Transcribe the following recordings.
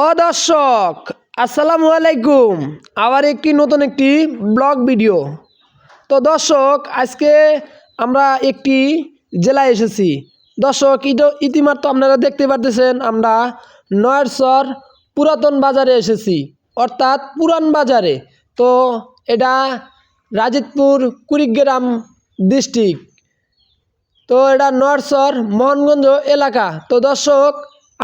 ও দর্শক, আসসালামু আলাইকুম। আবার একটি নতুন একটি ব্লগ ভিডিও। তো দর্শক, আজকে আমরা একটি জেলায় এসেছি। দর্শক ইতিমাত্র আপনারা দেখতে পারতেছেন, আমরা নয়ারসর পুরাতন বাজারে এসেছি। অর্থাৎ পুরান বাজারে। তো এটা রাজিতপুর কুড়িগ্রাম ডিস্ট্রিক্ট। তো এটা নরসর মোহনগঞ্জ এলাকা। তো দর্শক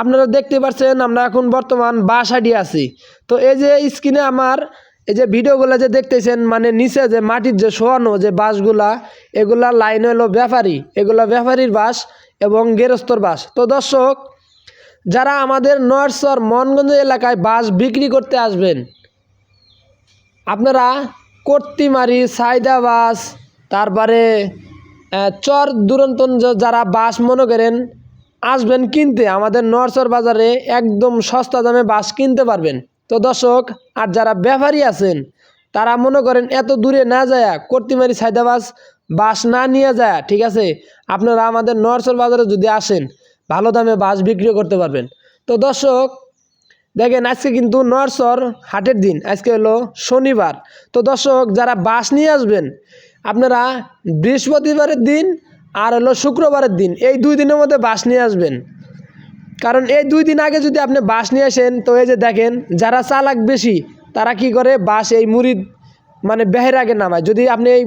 আপনারা দেখতে পাচ্ছেন, আমরা এখন বর্তমান বাসাডি আছি। তো এই যে স্ক্রিনে আমার এই যে ভিডিওগুলো যে দেখতেছেন মানে নিচে যে মাটির যে শোয়ানো যে বাসগুলা এগুলা লাইন হলো ব্যাপারী। এগুলা ব্যাপারীর বাস এবং গেরস্তর বাস তো দর্শক, যারা আমাদের নরসর মনগঞ্জ এলাকায় বাস বিক্রি করতে আসবেন, আপনারা কর্তিমারি সাইদা বাস তারপরে চর দুরন্ত যারা বাস মনে করেন আসবেন কিনতে, আমাদের নরসর বাজারে একদম সস্তা দামে বাস কিনতে পারবেন। তো দর্শক, আর যারা ব্যাপারী আছেন, তারা মনে করেন এত দূরে না যায় কর্তিমারি সাইদাবাস বাস না নিয়ে যায়, ঠিক আছে? আপনারা আমাদের নরসর বাজারে যদি আসেন, ভালো দামে বাস বিক্রিও করতে পারবেন। তো দর্শক, দেখেন আজকে কিন্তু নরসর হাটের দিন, আজকে হলো শনিবার। তো দর্শক, যারা বাস নিয়ে আসবেন, আপনারা বৃহস্পতিবারের দিন আর হলো শুক্রবারের দিন। এই দুই দিনের মধ্যে বাস নিয়ে আসবেন। কারণ এই দুই দিন আগে যদি আপনি বাস নিয়ে আসেন, তো এই যে দেখেন, যারা চালাক বেশি, তারা কি করে? বাস এই মুড়িদ মানে বেহের আগে নামায়। যদি আপনি এই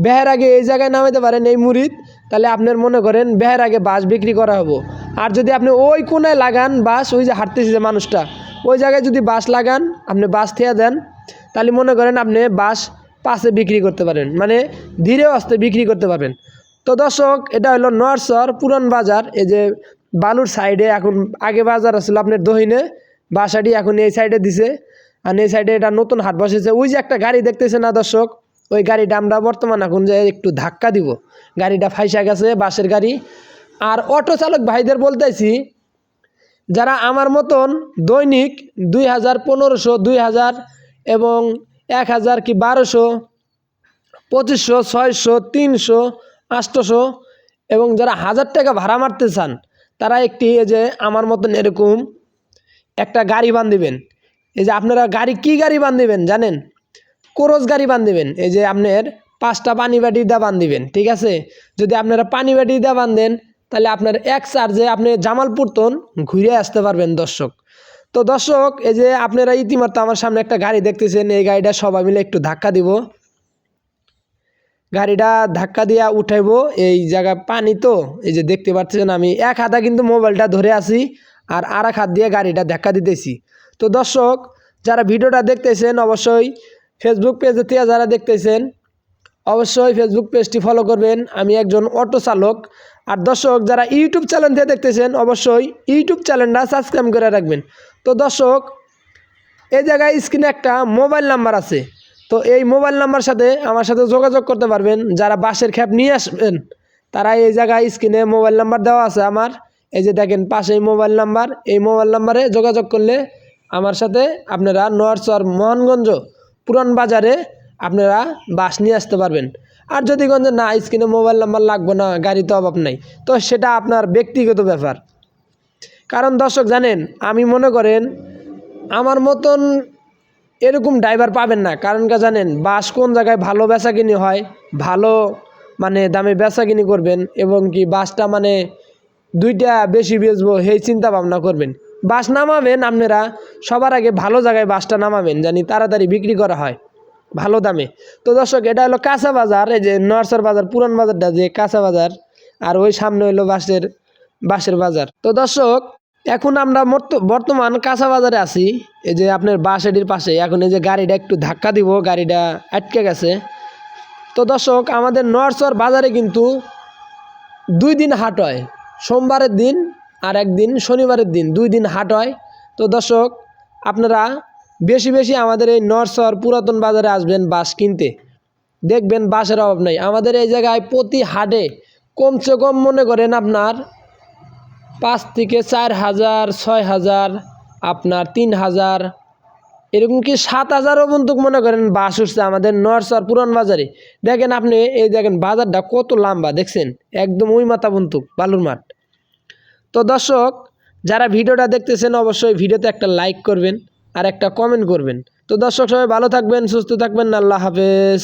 বেহের আগে এই জায়গায় নামাইতে পারেন, এই মুড়িদ তাহলে আপনার মনে করেন বেহের আগে বাস বিক্রি করা হব। আর যদি আপনি ওই কোনায় লাগান বাস, ওই যে হাঁটতেছে যে মানুষটা, ওই জায়গায় যদি বাস লাগান, আপনি বাস থেয়া দেন, তাহলে মনে করেন আপনি বাস পাশে বিক্রি করতে পারেন। মানে ধীরে আস্তে বিক্রি করতে পারবেন। তো দর্শক, এটা হলো নরসর পুরান বাজার। এই যে বালুর সাইডে এখন আগে বাজার আসলে আপনার দহিনে, বাসাটি এখন এই সাইডে দিছে। আর এই সাইডে এটা নতুন হাট বসেছে। ওই যে একটা গাড়ি দেখতেছে না দর্শক, ওই গাড়িটা আমরা বর্তমান এখন যে একটু ধাক্কা দিব। গাড়িটা ফাইসা গেছে, বাসের গাড়ি। আর অটো চালক ভাইদের বলতেছি, যারা আমার মতন দৈনিক দুই হাজার পনেরোশো, দুই হাজার এবং এক হাজার কি বারোশো, পঁচিশশো, ছয়শো, তিনশো আটশোশো এবং যারা হাজার টাকা ভাড়া মারতে চান, তারা একটি এই যে আমার মতন এরকম একটা গাড়ি বান্ধিবেন। এই যে আপনারা গাড়ি কি গাড়ি বান্ধিবেন জানেন? কোরস গাড়ি বান্ধিবেন। এই যে আপনার পাঁচটা পানি বাটি দিয়ে বান্ধিবেন, ঠিক আছে? যদি আপনারা পানি বাটি দিয়ে বান্ধেন, তাহলে আপনার এক চার্জে আপনি জামালপুর তন ঘুরে আসতে পারবেন দর্শক। তো দর্শক, এই যে আপনারা ইতিমধ্যে আমার সামনে একটা গাড়ি দেখতেছেন, এই গাড়িটা সবাই মিলে একটু ধাক্কা দিব। গাড়িটা ধাক্কা দিয়া উঠাইবো, এই জায়গায় পানি তো, এই যে দেখতে পাচ্ছেন আমি, এক হাতে কিন্তু মোবাইলটা ধরে আছি আর আর এক হাত দিয়ে গাড়িটা ধাক্কা দিতেছি। তো দর্শক, যারা ভিডিওটা দেখতেছেন, অবশ্যই ফেসবুক পেজে থেকে যারা দেখতেছেন, অবশ্যই ফেসবুক পেজটি ফলো করবেন। আমি একজন অটো চালক। আর দর্শক, যারা ইউটিউব চ্যানেল থেকে দেখতেছেন, অবশ্যই ইউটিউব চ্যানেলটা সাবস্ক্রাইব করে রাখবেন। তো দর্শক, এই জায়গায় স্ক্রিনে একটা মোবাইল নাম্বার আছে। তো এই মোবাইল নাম্বার সাথে আমার সাথে যোগাযোগ করতে পারবেন। যারা বাসের খ্যাপ নিয়ে আসবেন, তারা এই জায়গায় স্ক্রিনে মোবাইল নাম্বার দেওয়া আছে আমার। এই যে দেখেন, পাশেই মোবাইল নাম্বার। এই মোবাইল নাম্বারে যোগাযোগ করলে আমার সাথে আপনারা নরসর মোহনগঞ্জ পুরান বাজারে আপনারা বাস নিয়ে আসতে পারবেন। আর যদি গঞ্জে না, স্ক্রিনে মোবাইল নাম্বার লাগবে না গাড়ি তো অভাব নাই। তো সেটা আপনার ব্যক্তিগত ব্যাপার। কারণ দর্শক জানেন, আমি মনে করেন, আমার মতন এরকম ড্রাইভার পাবেন না। কারণ কে জানেন? বাস কোন জায়গায় ভালো বেচা কিনি হয়, ভালো মানে দামে বেচা কিনি করবেন এবং কি বাসটা মানে দুইটা বেশি বেচবো সেই চিন্তা ভাবনা করবেন। বাস নামাবেন আপনারা, সবার আগে ভালো জায়গায় বাসটা নামাবেন জানি তাড়াতাড়ি বিক্রি করা হয় ভালো দামে। তো দর্শক, এটা হলো কাঁচা বাজার, এই যে নরসর বাজার, পুরান বাজারটা যে কাঁচা বাজার, আর ওই সামনে হলো বাসের বাসের বাজার। তো দর্শক এখন আমরা বর্তমান কাঁচা বাজারে আছি। এই যে আপনার বাস এটির পাশে। এখন এই যে গাড়িটা একটু ধাক্কা দিব, গাড়িটা আটকে গেছে। তো দর্শক, আমাদের নরসর বাজারে কিন্তু দুই দিন হাট হয়। সোমবারের দিন আর একদিন শনিবারের দিন দুই দিন হাট হয়। তো দর্শক, আপনারা বেশি বেশি আমাদের এই নরসর পুরাতন বাজারে আসবেন বাস কিনতে। দেখবেন বাসের অভাব নাই। আমাদের এই জায়গায় প্রতি হাটে কমসে কম মনে করেন আপনার পাঁচ থেকে চার হাজার, ছয় হাজার, আপনার তিন হাজার, এরকম কি সাত হাজারও বন্দুক মনে করেন বাস উঠছে আমাদের নরসর পুরান বাজারে? দেখেন আপনি, এই দেখেন বাজারটা কত লম্বা, দেখছেন? একদম ওই মাথা বন্দুক, বালুর মাঠ। তো দর্শক, যারা ভিডিওটা দেখতেছেন অবশ্যই ভিডিওতে একটা লাইক করবেন আর একটা কমেন্ট করবেন। তো দর্শক, সবাই ভালো থাকবেন, সুস্থ থাকবেন, আল্লাহ হাফেজ।